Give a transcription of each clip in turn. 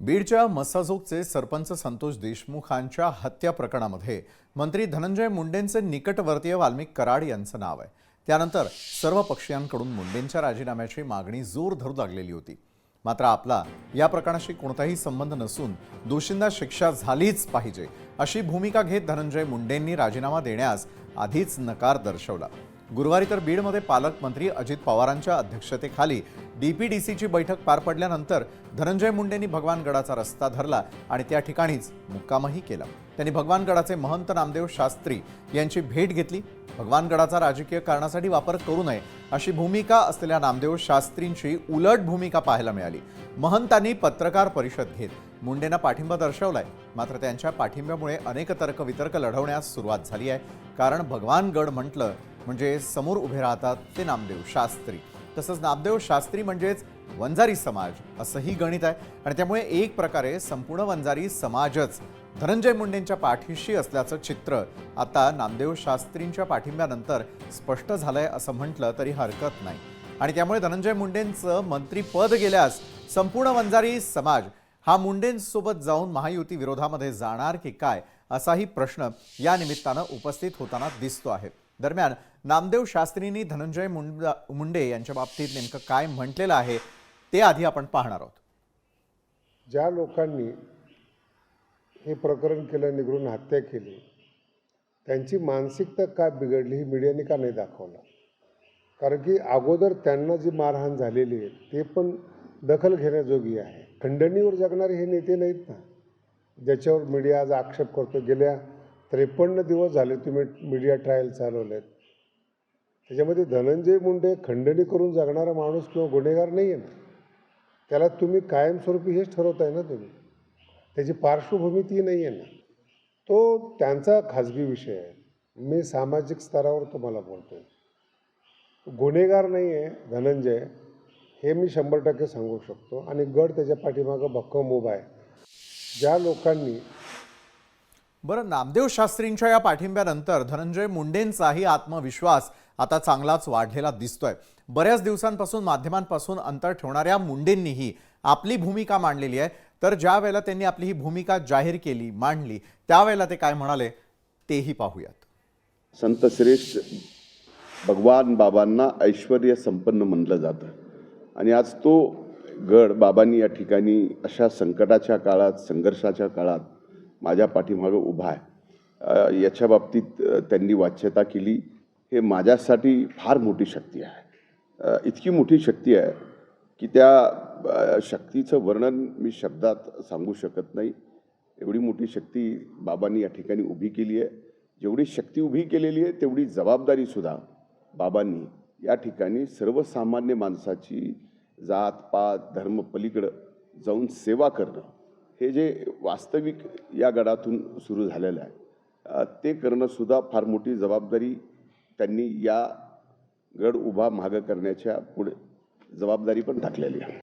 बीडच्या मसाजोगचे सरपंच संतोष देशमुखांच्या हत्या प्रकरणामध्ये मंत्री धनंजय मुंडेंचे निकटवर्तीय वाल्मिक कराड यांचं नाव आहे. त्यानंतर सर्व पक्षीयांकडून मुंडेंच्या राजीनाम्याची मागणी जोर धरू लागलेली होती. मात्र आपला या प्रकरणाशी कोणताही संबंध नसून दोषींना शिक्षा झालीच पाहिजे अशी भूमिका घेत धनंजय मुंडेंनी राजीनामा देण्यास आधीच नकार दर्शवला. गुरुवारी तर बीडमध्ये पालकमंत्री अजित पवारांच्या अध्यक्षतेखाली डी पी डी सीची बैठक पार पडल्यानंतर धनंजय मुंडेंनी भगवानगडाचा रस्ता धरला आणि त्या ठिकाणीच मुक्कामही केला. त्यांनी भगवानगडाचे महंत नामदेव शास्त्री यांची भेट घेतली. भगवानगडाचा राजकीय कारणासाठी वापर करू नये अशी भूमिका असलेल्या नामदेव शास्त्रींची उलट भूमिका पाहायला मिळाली. महंतांनी पत्रकार परिषद घेत मुंडेंना पाठिंबा दर्शवलाय. मात्र त्यांच्या पाठिंब्यामुळे अनेक तर्कवितर्क लढवण्यास सुरुवात झाली आहे. कारण भगवानगड म्हटलं म्हणजे समोर उभे राहतात ते नामदेव शास्त्री. तसंच नामदेव शास्त्री म्हणजेच वंजारी समाज असंही गणित आहे. आणि त्यामुळे एक प्रकारे संपूर्ण वंजारी समाजच धनंजय मुंडेंच्या पाठीशी असल्याचं चित्र आता नामदेव शास्त्रींच्या पाठिंब्यानंतर स्पष्ट झालंय असं म्हटलं तरी हरकत नाही. आणि त्यामुळे धनंजय मुंडेंचं मंत्रीपद गेल्यास संपूर्ण वंजारी समाज हा मुंडेंसोबत जाऊन महायुती विरोधामध्ये जाणार की काय असाही प्रश्न या निमित्तानं उपस्थित होताना दिसतो आहे. दरम्यान नामदेव शास्त्रींनी धनंजय मुंडा मुंडे यांच्या बाबतीत नेमकं काय म्हटलेलं आहे ते आधी आपण पाहणार आहोत. ज्या लोकांनी हे प्रकरण केलं निघून हत्या केली त्यांची मानसिकता का बिघडली ही मीडियाने का नाही दाखवलं? कारण की अगोदर त्यांना जी मारहाण झालेली आहे ते पण दखल घेण्याजोगी आहे. खंडणीवर जगणारे हे नेते नाहीत ना ज्याच्यावर मीडिया आज आक्षेप करतो गेल्या त्रेपन्न दिवस झाले तुम्ही मीडिया ट्रायल चालवलेत. त्याच्यामध्ये धनंजय मुंडे खंडणी करून जगणारा माणूस किंवा गुन्हेगार नाही आहे ना. त्याला तुम्ही कायमस्वरूपी हेच ठरवताय ना तुम्ही. त्याची पार्श्वभूमी ती नाही आहे ना. तो त्यांचा खाजगी विषय आहे. मी सामाजिक स्तरावर तुम्हाला बोलतो आहे गुन्हेगार नाही आहे धनंजय हे मी शंभर टक्के सांगू शकतो. आणि गड त्याच्या पाठीमागं भक्कम उभा आहे. ज्या लोकांनी बरं नामदेव शास्त्रींच्या या पाठिंब्यानंतर धनंजय मुंडेंचाही आत्मविश्वास आता चांगलाच वाढलेला दिसतोय. बऱ्याच दिवसांपासून माध्यमांपासून अंतर ठेवणाऱ्या मुंडेंनीही आपली भूमिका मांडलेली आहे. तर ज्या वेळेला त्यांनी आपली ही भूमिका जाहीर केली मांडली त्यावेळेला ते काय म्हणाले तेही पाहूयात. संत श्रेष्ठ भगवान बाबांना ऐश्वर संपन्न म्हणलं जातं. आणि आज तो गड बाबांनी या ठिकाणी अशा संकटाच्या काळात संघर्षाच्या काळात माझ्या पाठीमागं उभा आहे. याच्या बाबतीत त्यांनी वाच्यता केली. हे माझ्यासाठी फार मोठी शक्ती आहे. इतकी मोठी शक्ती आहे की त्या शक्तीचं वर्णन मी शब्दात सांगू शकत नाही. एवढी मोठी शक्ती बाबांनी या ठिकाणी उभी केली आहे. जेवढी शक्ती उभी केलेली आहे तेवढी जबाबदारीसुद्धा बाबांनी या ठिकाणी सर्वसामान्य माणसाची जात पात धर्म पलीकडं जाऊन सेवा करणं हे जे वास्तविक या गडातून सुरू झालेलं आहे ते करणंसुद्धा फार मोठी जबाबदारी त्यांनी या गड उभा मागं करण्याच्या पुढे जबाबदारी पण टाकलेली आहे.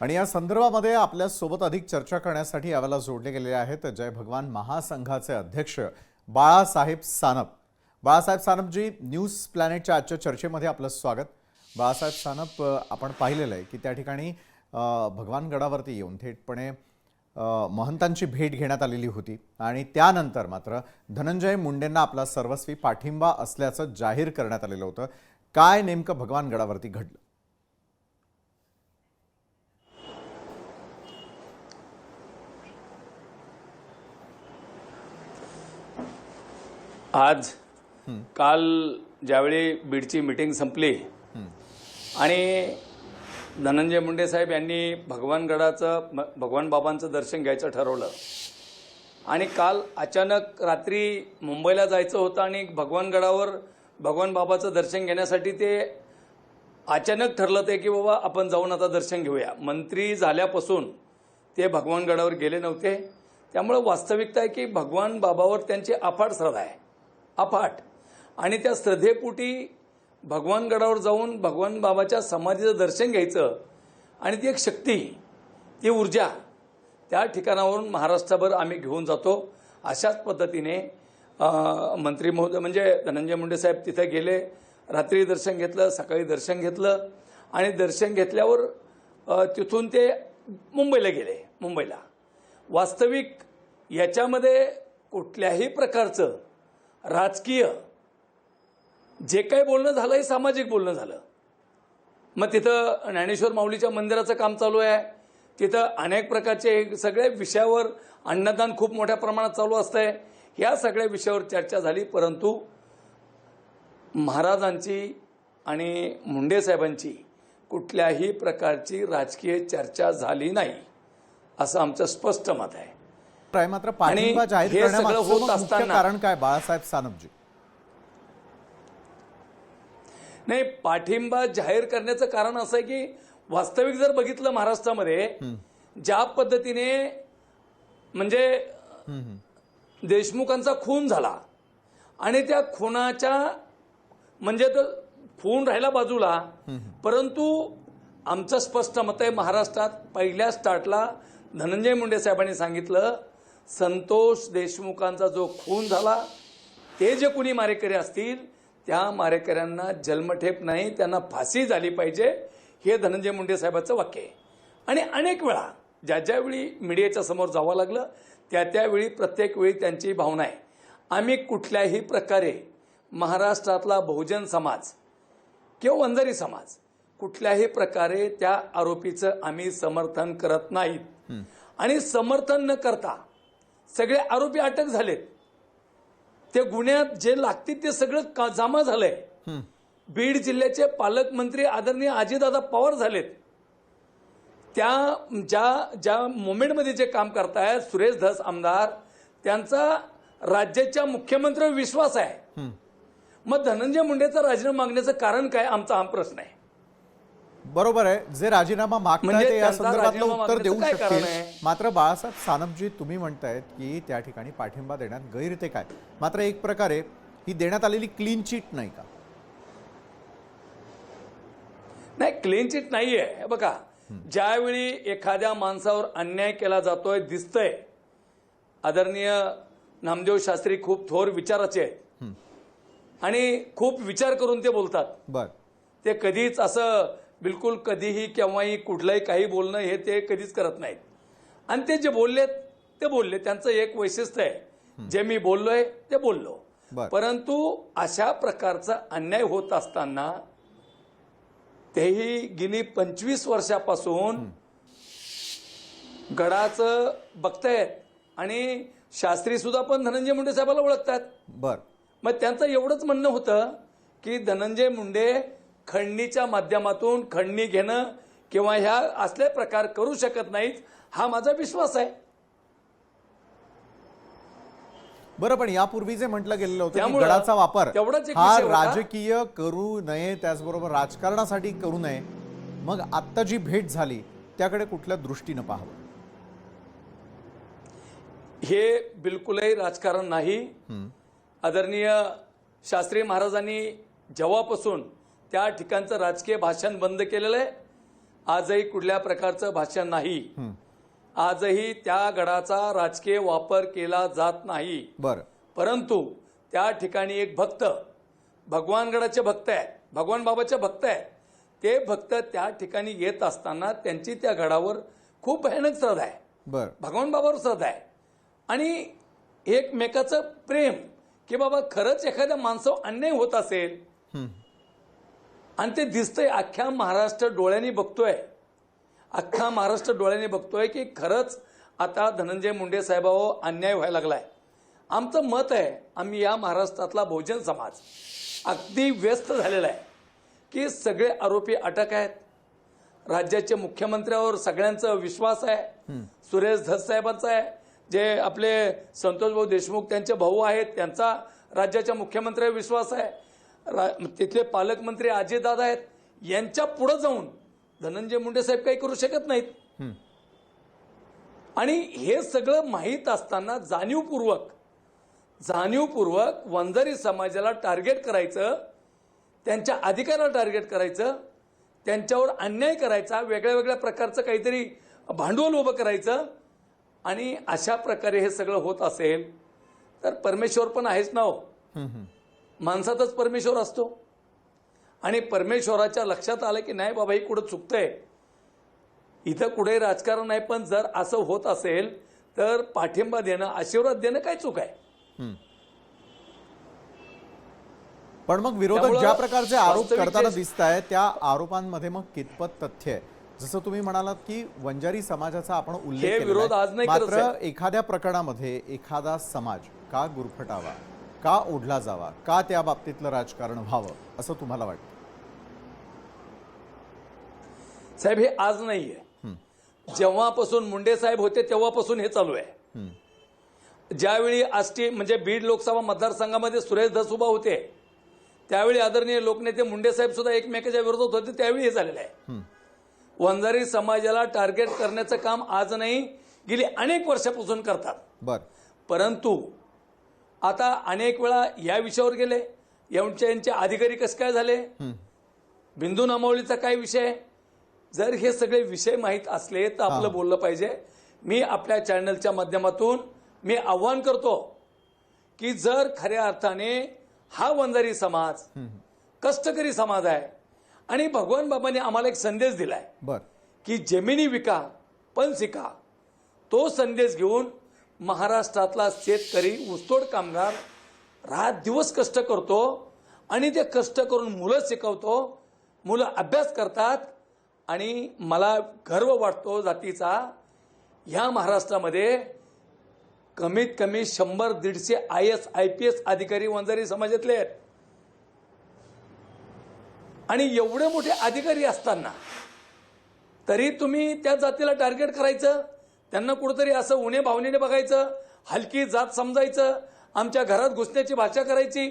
आणि या संदर्भामध्ये आपल्यासोबत अधिक चर्चा करण्यासाठी यावेळेला जोडले गेलेले आहेत जय भगवान महासंघाचे अध्यक्ष बाळासाहेब सानप. बाळासाहेब सानपजी न्यूज प्लॅनेटच्या आजच्या चर्चेमध्ये आपलं स्वागत. बाळासाहेब सानप आपण पाहिलेलं आहे की त्या ठिकाणी भगवानगडावरती येऊन थेटपणे महंतांची भेट घेण्यात आलेली होती. आणि त्यानंतर मात्र धनंजय मुंडेंना आपला सर्वस्वी पाठिंबा असल्याचं जाहीर करण्यात आलेलं होतं. काय नेमकं भगवानगडावरती घडलं? आज काल ज्यावेळी बीडची मीटिंग संपली आणि धनंजय मुंडे साहेब यांनी भगवानगडाचं म- भगवान बाबांचं दर्शन घ्यायचं ठरवलं. आणि काल अचानक रात्री मुंबईला जायचं होतं आणि भगवानगडावर भगवान बाबाचं दर्शन घेण्यासाठी ते अचानक ठरलं ते की बाबा आपण जाऊन आता दर्शन घेऊया. मंत्री झाल्यापासून ते भगवानगडावर गेले नव्हते. त्यामुळं वास्तविकता आहे की भगवान बाबावर त्यांची अफाट श्रद्धा आहे. अफाट. आणि त्या श्रद्धेपोटी भगवानगडावर जाऊन भगवान बाबाच्या समाधीचं दर्शन घ्यायचं आणि ती एक शक्ती ती ऊर्जा त्या ठिकाणावरून महाराष्ट्रभर आम्ही घेऊन जातो. अशाच पद्धतीने मंत्री महोदय म्हणजे धनंजय मुंडे साहेब तिथे गेले रात्री दर्शन घेतलं सकाळी दर्शन घेतलं आणि दर्शन घेतल्यावर तिथून ते मुंबईला गेले मुंबईला. वास्तविक याच्यामध्ये कुठल्याही प्रकारचं राजकीय जे काही बोलणं झालं हे सामाजिक बोलणं झालं. मग तिथं ज्ञानेश्वर माऊलीच्या मंदिराचं काम चालू आहे. तिथं अनेक प्रकारचे सगळ्या विषयावर अन्नदान खूप मोठ्या प्रमाणात चालू असतंय. या सगळ्या विषयावर चर्चा झाली परंतु महाराजांची आणि मुंडे साहेबांची कुठल्याही प्रकारची राजकीय चर्चा झाली नाही असं आमचं स्पष्ट मत आहे. मात्र आणि जाहीर हे सगळं होत असताना- कारण काय बाळासाहेब सानपजी? नाही पाठिंबा जाहीर करण्याचं कारण असं आहे की वास्तविक जर बघितलं महाराष्ट्रामध्ये ज्या पद्धतीने म्हणजे देशमुखांचा खून झाला आणि त्या खुनाच्या म्हणजे तो खून राहिला बाजूला परंतु आमचं स्पष्ट मत आहे महाराष्ट्रात पहिल्या स्टार्टला धनंजय मुंडे साहेबांनी सांगितलं संतोष देशमुखांचा जो खून झाला ते जे कुणी मारेकरी असतील त्या मारेकऱ्यांना जन्मठेप नाही त्यांना फाशी झाली पाहिजे हे धनंजय मुंडे साहेबाचं वाक्य आहे. आणि अनेक वेळा ज्या ज्यावेळी मीडियाच्या समोर जावं लागलं त्या त्यावेळी प्रत्येक वेळी त्यांची भावना आहे. आम्ही कुठल्याही प्रकारे महाराष्ट्रातला बहुजन समाज किंवा वंजारी समाज कुठल्याही प्रकारे त्या आरोपीचं आम्ही समर्थन करत नाहीत. आणि समर्थन न करता सगळे आरोपी अटक झालेत. ते गुन्ह्यात जे लागतील ते सगळं का- जमा झालंय? बीड जिल्ह्याचे पालकमंत्री आदरणीय अजितदादा पवार झालेत. त्या ज्या ज्या मोमेंटमध्ये जे काम करतायत सुरेश धस आमदार त्यांचा राज्याच्या मुख्यमंत्र्यावर विश्वास आहे. मग धनंजय मुंडेचा राजीनामा मागण्याचं कारण काय? आमचा हा प्रश्न आहे. बरोबर आहे. जे राजीनामा मागताय म्हणजे ते या संदर्भातलं राजीनामा उत्तर देऊ शकतील? मात्र बाळासाहेब सानपजी तुम्ही म्हणतायत की त्या ठिकाणी पाठिंबा देण्यात गैर ते काय? मात्र एक प्रकारे ही देण्यात आलेली क्लीन चिट नाही का? नाही क्लीन चिट नाहीये. हे बघा ज्यावेळी एखाद्या माणसावर अन्याय केला जातोय दिसतंय आदरणीय नामदेव शास्त्री खूप थोर विचाराचे आहेत. आणि खूप विचार करून ते बोलतात. बर. ते कधीच असं बिलकुल कधीही केव्हाही कुठलंही काही बोलणं हे ते कधीच करत नाहीत. आणि ते जे बोललेत ते बोलले. त्यांचं एक वैशिष्ट्य आहे. जे मी बोललोय ते बोललो. परंतु अशा प्रकारचा अन्याय होत असताना तेही गेली पंचवीस वर्षापासून गडाचं बघतायत. आणि शास्त्री सुद्धा पण धनंजय मुंडे साहेबाला ओळखतात. बर. मग त्यांचं एवढंच म्हणणं होतं की धनंजय मुंडे खंडणीच्या माध्यमातून खंडणी घेणं किंवा ह्या असले प्रकार करू शकत नाहीत हा माझा विश्वास आहे. बरं पण यापूर्वी जे म्हटलं गेलेलं होतं गडाचा वापर हा. राजकीय करू नये त्याचबरोबर राजकारणासाठी करू नये मग आत्ता जी भेट झाली त्याकडे कुठल्या दृष्टीनं पाहावं? हे बिलकुलही राजकारण नाही. आदरणीय शास्त्री महाराजांनी जेव्हापासून त्या ठिकाणचं राजकीय भाषण बंद केलेलं आहे. आजही कुठल्या प्रकारचं भाषण नाही. आजही त्या गडाचा राजकीय वापर केला जात नाही. बरं. परंतु त्या ठिकाणी एक भक्त भगवानगडाचे भक्त आहेत भगवान बाबाचे भक्त आहेत. ते भक्त त्या ठिकाणी येत असताना त्यांची त्या गडावर खूप भयानक श्रद्धा आहे. बरं. भगवान बाबावर श्रद्धा आहे. आणि एकमेकाचं प्रेम की बाबा खरंच एखाद्या माणसावर अन्याय होत असेल आणि ते दिसतंय अख्ख्या महाराष्ट्र डोळ्यांनी बघतोय. अख्खा महाराष्ट्र डोळ्यांनी बघतोय की खरंच आता धनंजय मुंडे साहेबावर अन्याय व्हायला लागलाय. आमचं मत आहे आम्ही या महाराष्ट्रातला बहुजन समाज अगदी व्यस्त झालेला आहे की सगळे आरोपी अटक आहेत. राज्याचे मुख्यमंत्र्यावर सगळ्यांचा विश्वास आहे. सुरेश धस साहेबांचा आहे. जे आपले संतोष भाऊ देशमुख त्यांचे भाऊ आहेत त्यांचा राज्याच्या मुख्यमंत्र्यावर विश्वास आहे. रा तिथले पालकमंत्री अजितदादा आहेत. यांच्या पुढे जाऊन धनंजय मुंडे साहेब काही करू शकत नाहीत. आणि हे सगळं माहीत असताना जाणीवपूर्वक जाणीवपूर्वक वंजारी समाजाला टार्गेट करायचं त्यांच्या अधिकाराला टार्गेट करायचं त्यांच्यावर अन्याय करायचा वेगळ्या वेगळ्या प्रकारचं काहीतरी भांडवल उभं करायचं आणि अशा प्रकारे हे सगळं होत असेल तर परमेश्वर पण आहेच ना हो. माणसातच परमेश्वर असतो. आणि परमेश्वराच्या लक्षात आलं की नाही बाबा ही कुठं चुकतंय? इथं कुठे राजकारण नाही पण जर असं होत असेल तर पाठिंबा देणं आशीर्वाद देणं काय चूक आहे? पण मग विरोधक ज्या प्रकारचे आरोप करताना दिसत आहेत त्या आरोपांमध्ये मग कितपत तथ्य आहे? जसं तुम्ही म्हणालात की वंजारी समाजाचा आपण उल्लेख विरोध आहे. आज नाही मात्र. एखाद्या प्रकरणामध्ये एखादा समाज का गुरफटावा? का ओढला जावा? का त्या बाबतीतलं राजकारण व्हावं? असं तुम्हाला वाटतं? साहेब हे आज नाहीये. जेव्हापासून मुंडे साहेब होते तेव्हापासून हे चालू आहे. ज्यावेळी आष्टी म्हणजे बीड लोकसभा मतदारसंघामध्ये सुरेश धस उभा होते त्यावेळी आदरणीय लोकनेते मुंडे साहेब सुद्धा एकमेकाच्या विरोधात होते त्यावेळी हे झालेलं आहे. वंजारी समाजाला टार्गेट करण्याचं काम आज नाही गेली अनेक वर्षापासून करतात. बर. परंतु आता अनेक वेळा या विषयावर गेले. यांच्या यांचे अधिकारी कसं काय झाले? बिंदू नामावलीचा काय विषय? जर हे सगळे विषय माहीत असले तर आपलं बोललं पाहिजे. मी आपल्या चॅनलच्या माध्यमातून मी आव्हान करतो की जर खऱ्या अर्थाने हा वंजारी समाज कष्टकरी समाज आहे आणि भगवान बाबांनी आम्हाला एक संदेश दिलाय की जमिनी विका पण शिका तो संदेश घेऊन महाराष्ट्रातला शेतकरी ऊसतोड कामगार रात दिवस कष्ट करतो आणि ते कष्ट करून मुलं शिकवतो मुलं अभ्यास करतात आणि मला गर्व वाटतो जातीचा ह्या महाराष्ट्रामध्ये कमीत कमी शंभर दीडशे I S I P S अधिकारी वंजारी समाजातले आहेत. आणि एवढे मोठे अधिकारी असताना तरी तुम्ही त्या जातीला टार्गेट करायचं? त्यांना कुठंतरी असं उणे भावनेने बघायचं हलकी जात समजायचं आमच्या घरात घुसण्याची भाषा करायची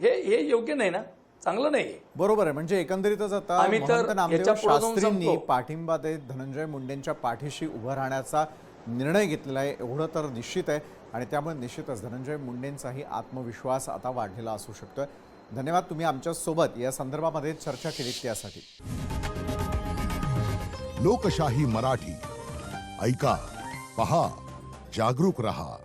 हे हे योग्य नाही ना? चांगलं नाही बरोबर आहे. म्हणजे एकंदरीतच आता आम्ही तर नामदेव शास्त्रींनी. पाठिंबा देत धनंजय मुंडेंच्या पाठीशी उभं राहण्याचा निर्णय घेतलेला आहे एवढं तर निश्चित आहे. आणि त्यामुळे निश्चितच धनंजय मुंडेंचाही आत्मविश्वास आता वाढलेला असू शकतोय. धन्यवाद तुम्ही आमच्यासोबत. या संदर्भामध्ये चर्चा केली त्यासाठी. लोकशाही मराठी. ऐका पहा जागरूक रहा.